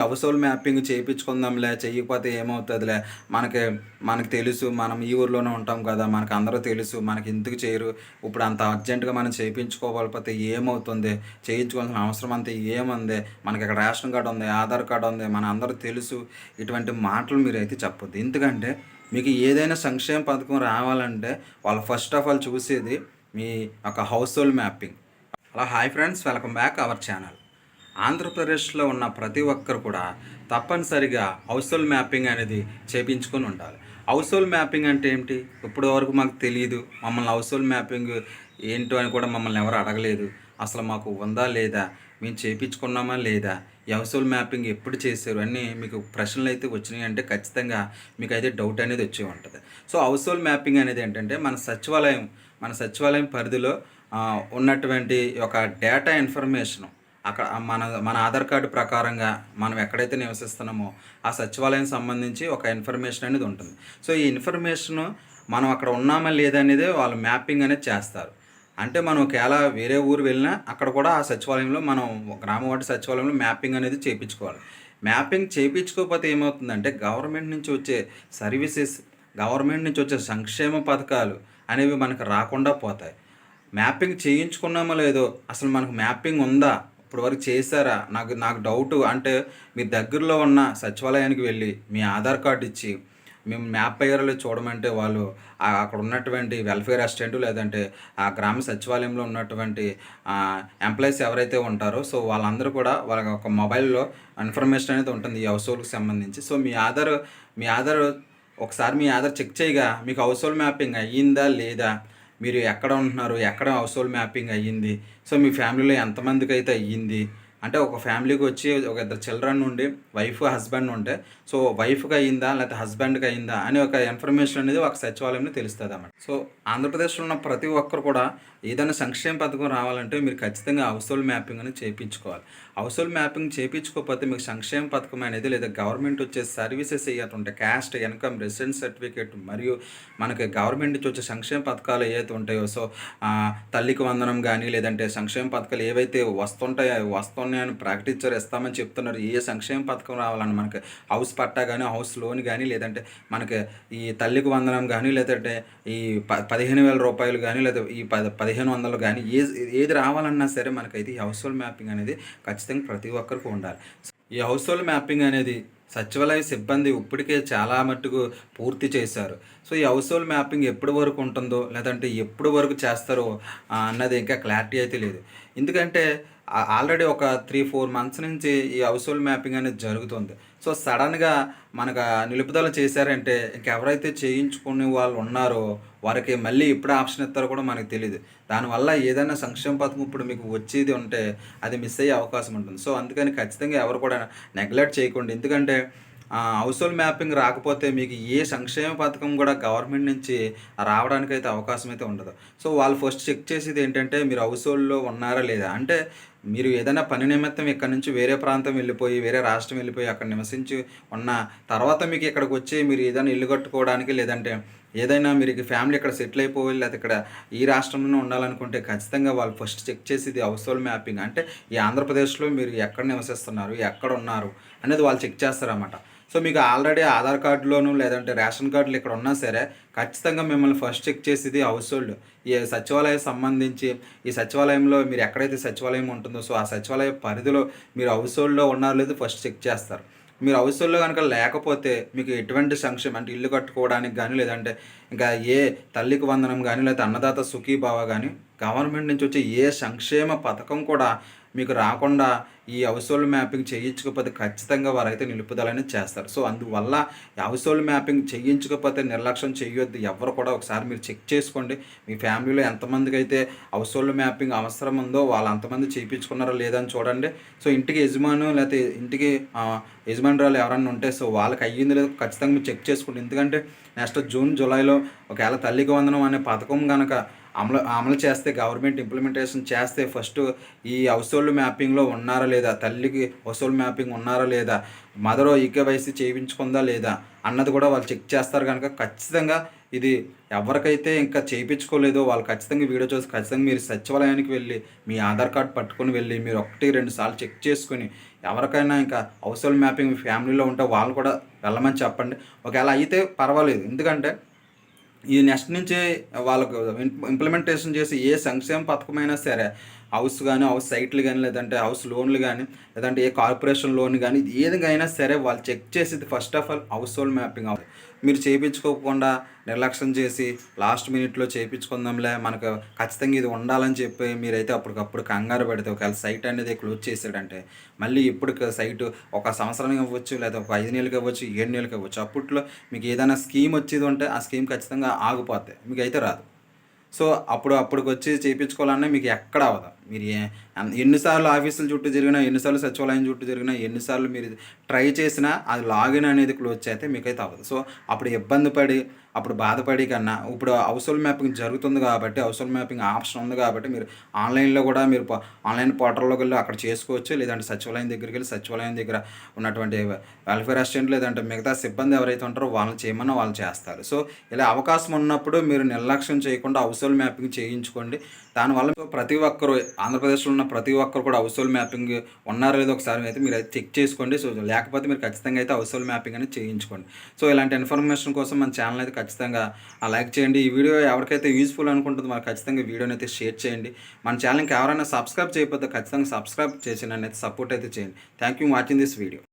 House mapping చేయించుకుందాంలే చేయకపోతే ఏమవుతుందిలే? మనకి మనకు తెలుసు మనం ఈ ఊర్లోనే ఉంటాం కదా మనకు అందరూ తెలుసు మనకి ఎందుకు చేయరు? ఇప్పుడు అంత అర్జెంటుగా మనం చేయించుకోకపోతే ఏమవుతుంది? చేయించుకోవాల్సిన అవసరం అంతా ఏముంది? మనకి ఇక్కడ రేషన్ కార్డు ఉంది ఆధార్ కార్డు ఉంది మన అందరూ తెలుసు. ఇటువంటి మాటలు మీరు అయితే చెప్పొద్దు. ఎందుకంటే మీకు ఏదైనా సంక్షేమ పథకం రావాలంటే వాళ్ళు ఫస్ట్ ఆఫ్ ఆల్ చూసేది మీ ఒక హౌస్ హోల్డ్ మ్యాపింగ్. అలా hi friends welcome back our channel. ఆంధ్రప్రదేశ్లో ఉన్న ప్రతి ఒక్కరు కూడా తప్పనిసరిగా హౌస్ హోల్డ్ మ్యాపింగ్ అనేది చేపించుకొని ఉండాలి. హౌస్ హోల్డ్ మ్యాపింగ్ అంటే ఏంటి ఇప్పటి వరకు మాకు తెలియదు మమ్మల్ని హౌస్ హోల్డ్ మ్యాపింగ్ ఏంటో అని కూడా మమ్మల్ని ఎవరు అడగలేదు. అసలు మాకు ఉందా లేదా? మేము చేయించుకున్నామా లేదా? ఈ హౌస్ మ్యాపింగ్ ఎప్పుడు చేశారు? అన్నీ మీకు ప్రశ్నలు అయితే వచ్చినాయి అంటే ఖచ్చితంగా మీకు అయితే డౌట్ అనేది వచ్చే ఉంటుంది. సో హౌస్హోల్ మ్యాపింగ్ అనేది ఏంటంటే మన సచివాలయం మన సచివాలయం పరిధిలో ఉన్నటువంటి ఒక డేటా ఇన్ఫర్మేషను అక్కడ మన మన ఆధార్ కార్డు ప్రకారంగా మనం ఎక్కడైతే నివసిస్తున్నామో ఆ సచివాలయం సంబంధించి ఒక ఇన్ఫర్మేషన్ అనేది ఉంటుంది. సో ఈ ఇన్ఫర్మేషన్ మనం అక్కడ ఉన్నామా లేదా అనేది వాళ్ళు మ్యాపింగ్ అనేది చేస్తారు. అంటే మనం ఒకవేళ వేరే ఊరు వెళ్ళినా అక్కడ కూడా ఆ సచివాలయంలో మనం గ్రామ వార్డు సచివాలయంలో మ్యాపింగ్ అనేది చేయించుకోవాలి మ్యాపింగ్ చేయించుకోకపోతే ఏమవుతుందంటే గవర్నమెంట్ నుంచి వచ్చే సర్వీసెస్ గవర్నమెంట్ నుంచి వచ్చే సంక్షేమ పథకాలు అనేవి మనకు రాకుండా పోతాయి. మ్యాపింగ్ చేయించుకున్నామో లేదో అసలు మనకు మ్యాపింగ్ ఉందా ఇప్పుడు వరకు చేశారా? నాకు నాకు డౌట్ అంటే మీ దగ్గరలో ఉన్న సచివాలయానికి వెళ్ళి మీ ఆధార్ కార్డు ఇచ్చి మేము మ్యాప్ అయ్యారో చూడమంటే వాళ్ళు అక్కడ ఉన్నటువంటి వెల్ఫేర్ అసిస్టెంట్ లేదంటే ఆ గ్రామ సచివాలయంలో ఉన్నటువంటి ఎంప్లాయీస్ ఎవరైతే ఉంటారో సో వాళ్ళందరూ కూడా వాళ్ళ ఒక మొబైల్లో ఇన్ఫర్మేషన్ అనేది ఉంటుంది ఈ హౌస్ సంబంధించి. సో మీ ఆధార్ మీ ఆధార్ ఒకసారి మీ ఆధార్ చెక్ చేయగా మీకు హౌస్ హోల్డ్ మ్యాపింగ్ అయ్యిందా లేదా? మీరు ఎక్కడ ఉంటున్నారు? ఎక్కడ హౌస్ హోల్డ్ మ్యాపింగ్ అయ్యింది? సో మీ ఫ్యామిలీలో ఎంతమందికి అయితే అయ్యింది? అంటే ఒక ఫ్యామిలీకి వచ్చి ఒక ఇద్దరు చిల్డ్రన్ ఉండి వైఫ్ హస్బెండ్ ఉంటే సో వైఫ్కి అయిందా లేకపోతే హస్బెండ్కి అయిందా అని ఒక ఇన్ఫర్మేషన్ అనేది ఒక సచివాలయంలో తెలుస్తుంది అన్నమాట. సో ఆంధ్రప్రదేశ్లో ఉన్న ప్రతి ఒక్కరు కూడా ఏదైనా సంక్షేమ పథకం రావాలంటే మీరు ఖచ్చితంగా హౌస్ హోల్డ్ మ్యాపింగ్ అనేది చేయించుకోవాలి హౌస్ హోల్డ్ మ్యాపింగ్ చేయించుకోకపోతే మీకు సంక్షేమ పథకం అనేది లేదా గవర్నమెంట్ వచ్చే సర్వీసెస్ ఏవైతే క్యాస్ట్ ఇన్కమ్ రెసిడెన్స్ సర్టిఫికేట్ మరియు మనకి గవర్నమెంట్ నుంచి వచ్చే సంక్షేమ పథకాలు ఏవైతే ఉంటాయో సో తల్లికి వందనం కానీ లేదంటే సంక్షేమ పథకాలు ఏవైతే వస్తుంటాయో వస్తున్నాయని ప్రకటించారు ఇస్తామని చెప్తున్నారు ఏ సంక్షేమ పథకం రావాలని మనకి హౌస్ పట్టా కానీ హౌస్ లోన్ కానీ లేదంటే మనకి ఈ తల్లికి వందనం కానీ లేదంటే ఈ ప పదిహేను వేల రూపాయలు కానీ లేదా ఈ పద పదిహేను వందలు కానీ ఏ ఏది రావాలన్నా సరే మనకైతే ఈ హౌస్ హోల్డ్ మ్యాపింగ్ అనేది ఖచ్చితంగా ప్రతి ఒక్కరికి ఉండాలి. ఈ హౌస్ హోల్డ్ మ్యాపింగ్ అనేది సచివాలయ సిబ్బంది ఇప్పటికే చాలా మట్టుకు పూర్తి చేశారు. సో ఈ హౌస్ హోల్డ్ మ్యాపింగ్ ఎప్పటి వరకు ఉంటుందో లేదంటే ఎప్పుడు వరకు చేస్తారో అన్నది ఇంకా క్లారిటీ అయితే లేదు. ఎందుకంటే ఆల్రెడీ ఒక త్రీ ఫోర్ మంత్స్ నుంచి ఈ హౌస్ హోల్డ్ మ్యాపింగ్ అనేది జరుగుతుంది. సో సడన్గా మనకు నిలుపుదల చేశారంటే ఇంకెవరైతే చేయించుకునే వాళ్ళు ఉన్నారో వారికి మళ్ళీ ఎప్పుడు ఆప్షన్ ఇస్తారో కూడా మనకు తెలియదు దానివల్ల ఏదైనా సంక్షేమ పథకం ఇప్పుడు మీకు వచ్చేది ఉంటే అది మిస్ అయ్యే అవకాశం ఉంటుంది. సో అందుకని ఖచ్చితంగా ఎవరు కూడా నెగ్లెక్ట్ చేయకండి. ఎందుకంటే హౌస్ హోల్డ్ మ్యాపింగ్ రాకపోతే మీకు ఏ సంక్షేమ పథకం కూడా గవర్నమెంట్ నుంచి రావడానికి అయితే అవకాశం అయితే ఉండదు. సో వాళ్ళు ఫస్ట్ చెక్ చేసేది ఏంటంటే మీరు హౌస్ హోల్డ్లో ఉన్నారా లేదా? అంటే మీరు ఏదైనా పని నిమిత్తం ఇక్కడ నుంచి వేరే ప్రాంతం వెళ్ళిపోయి వేరే రాష్ట్రం వెళ్ళిపోయి అక్కడ నివసించి ఉన్న తర్వాత మీకు ఇక్కడికి వచ్చి మీరు ఏదైనా ఇల్లు కట్టుకోవడానికి లేదంటే ఏదైనా మీరు ఫ్యామిలీ ఇక్కడ సెటిల్ అయిపోయి లేదా ఇక్కడ ఈ రాష్ట్రంలోనే ఉండాలనుకుంటే ఖచ్చితంగా వాళ్ళు ఫస్ట్ చెక్ చేసేది హౌస్ హోల్డ్ మ్యాపింగ్. అంటే ఈ ఆంధ్రప్రదేశ్లో మీరు ఎక్కడ నివసిస్తున్నారు ఎక్కడ ఉన్నారు అనేది వాళ్ళు చెక్ చేస్తారన్నమాట. సో మీకు ఆల్రెడీ ఆధార్ కార్డులోను లేదంటే రేషన్ కార్డులు ఇక్కడ ఉన్నా సరే ఖచ్చితంగా మిమ్మల్ని ఫస్ట్ చెక్ చేసేది హౌస్ హోల్డ్ ఈ సచివాలయం సంబంధించి ఈ సచివాలయంలో మీరు ఎక్కడైతే సచివాలయం ఉంటుందో సో ఆ సచివాలయ పరిధిలో మీరు హౌస్ హోల్డ్లో ఉన్నారో లేదో ఫస్ట్ చెక్ చేస్తారు. మీరు హౌస్ హోల్డ్లో కనుక లేకపోతే మీకు ఎటువంటి సంక్షేమం అంటే ఇల్లు కట్టుకోవడానికి కానీ లేదంటే ఇంకా ఏ తల్లికి వందనం కానీ లేకపోతే అన్నదాత సుఖీభావ కానీ గవర్నమెంట్ నుంచి వచ్చే ఏ సంక్షేమ పథకం కూడా మీకు రాకుండా ఈ హౌస్ మ్యాపింగ్ చేయించకపోతే ఖచ్చితంగా వారైతే నిలుపుదలని చేస్తారు. సో అందువల్ల ఈ మ్యాపింగ్ చేయించకపోతే నిర్లక్ష్యం చేయొద్దు. ఎవరు కూడా ఒకసారి మీరు చెక్ చేసుకోండి. మీ ఫ్యామిలీలో ఎంతమందికి అయితే హౌస్ మ్యాపింగ్ అవసరం ఉందో వాళ్ళు అంతమంది చేయించుకున్నారో లేదని చూడండి. సో ఇంటికి యజమాను లేకపోతే ఇంటికి యజమానురాలు ఎవరన్నా ఉంటే సో వాళ్ళకి అయ్యింది లేదో ఖచ్చితంగా మీరు చెక్ చేసుకోండి. ఎందుకంటే నెక్స్ట్ జూన్ జూలైలో ఒకవేళ తల్లికి వందనం అనే పథకం కనుక అమలు అమలు చేస్తే గవర్నమెంట్ ఇంప్లిమెంటేషన్ చేస్తే ఫస్ట్ ఈ హౌస్ మ్యాపింగ్లో ఉన్నారా లేదా? తల్లికి హౌస్ మ్యాపింగ్ ఉన్నారా లేదా? మదర్ ఈకేవైసీ చేయించుకుందా లేదా? అన్నది కూడా వాళ్ళు చెక్ చేస్తారు కనుక ఖచ్చితంగా ఇది ఎవరికైతే ఇంకా చేయించుకోలేదో వాళ్ళు ఖచ్చితంగా వీడియో చూసి ఖచ్చితంగా మీరు సచివాలయానికి వెళ్ళి మీ ఆధార్ కార్డ్ పట్టుకొని వెళ్ళి మీరు ఒకటి రెండు సార్లు చెక్ చేసుకొని ఎవరికైనా ఇంకా హౌస్ హోల్డ్ మ్యాపింగ్ మీ ఫ్యామిలీలో ఉంటే వాళ్ళు కూడా వెళ్ళమని చెప్పండి. ఒకవేళ అయితే పర్వాలేదు. ఎందుకంటే ఈ నెక్స్ట్ నుంచి వాళ్ళకు ఇంప్లిమెంటేషన్ చేసి ఏ సంక్షేమ పథకమైనా సరే హౌస్ కానీ హౌస్ సైట్లు కానీ లేదంటే హౌస్ లోన్లు కానీ లేదంటే ఏ కార్పొరేషన్ లోన్ కానీ ఏదైనా సరే వాళ్ళు చెక్ చేసేది first of all household mapping అవుతుంది మీరు చేయించుకోకుండా నిర్లక్ష్యం చేసి లాస్ట్ మినిట్లో చేయించుకుందాంలే మనకు ఖచ్చితంగా ఇది ఉండాలని చెప్పి మీరైతే అప్పటికప్పుడు కంగారు పెడితే ఒకవేళ సైట్ అనేది క్లోజ్ చేసాడంటే మళ్ళీ ఇప్పుడు సైట్ ఒక సంవత్సరానికి ఇవ్వచ్చు లేదా ఒక ఐదు నెలలకి ఇవ్వచ్చు ఏడు నెలలకి ఇవ్వచ్చు అప్పట్లో మీకు ఏదైనా స్కీమ్ వచ్చేది ఉంటే ఆ స్కీమ్ ఖచ్చితంగా ఆగిపోతాయి మీకు అయితే రాదు. సో అప్పుడు అప్పటికి వచ్చి చేయించుకోవాలన్నా మీకు ఎక్కడ అవ్వదు మీరు ఏ- ఎన్నిసార్లు ఆఫీసుల చుట్టూ జరిగినా ఎన్నిసార్లు సచివాలయం చుట్టూ జరిగినా ఎన్నిసార్లు మీరు ట్రై చేసినా అది లాగిన్ అనేది క్లోజ్ చేస్తే మీకైతే అవ్వదు. సో అప్పుడు ఇబ్బంది పడి అప్పుడు బాధపడి కన్నా ఇప్పుడు హౌసల్ మ్యాపింగ్ జరుగుతుంది కాబట్టి హౌసల్ మ్యాపింగ్ ఆప్షన్ ఉంది కాబట్టి మీరు ఆన్లైన్లో కూడా మీరు ఆన్లైన్ పోర్టల్లోకి వెళ్ళి అక్కడ చేసుకోవచ్చు. లేదంటే సచివాలయం దగ్గరికి వెళ్ళి సచివాలయం దగ్గర ఉన్నటువంటి వెల్ఫేర్ అసిస్టెంట్ లేదంటే మిగతా సిబ్బంది ఎవరైతే ఉంటారో వాళ్ళని చేయమన్నా వాళ్ళు చేస్తారు. సో ఇలా అవకాశం ఉన్నప్పుడు మీరు నిర్లక్ష్యం చేయకుండా హౌసల్ మ్యాపింగ్ చేయించుకోండి. దానివల్ల ప్రతి ఒక్కరు ఆంధ్రప్రదేశ్లో ఉన్న ప్రతి ఒక్కరు కూడా హౌస్ హోల్డ్ మ్యాపింగ్ ఉన్నారో లేదో ఒకసారి అయితే మీరు చెక్ చేసుకోండి. సో లేకపోతే మీరు ఖచ్చితంగా అయితే హౌస్ హోల్డ్ మ్యాపింగ్ అనేది చేయించుకోండి. సో ఇలాంటి ఇన్ఫర్మేషన్ కోసం మన ఛానల్ అయితే ఖచ్చితంగా లైక్ చేయండి. ఈ వీడియో ఎవరికైతే యూస్ఫుల్ అనుకుంటుందో మరి ఖచ్చితంగా వీడియోని అయితే షేర్ చేయండి. మన ఛానల్కి ఎవరైనా సబ్స్క్రైబ్ చేయకపోతే ఖచ్చితంగా సబ్స్క్రైబ్ చేసి నన్ను అయితే సపోర్ట్ అయితే చేయండి. Thank you watching this video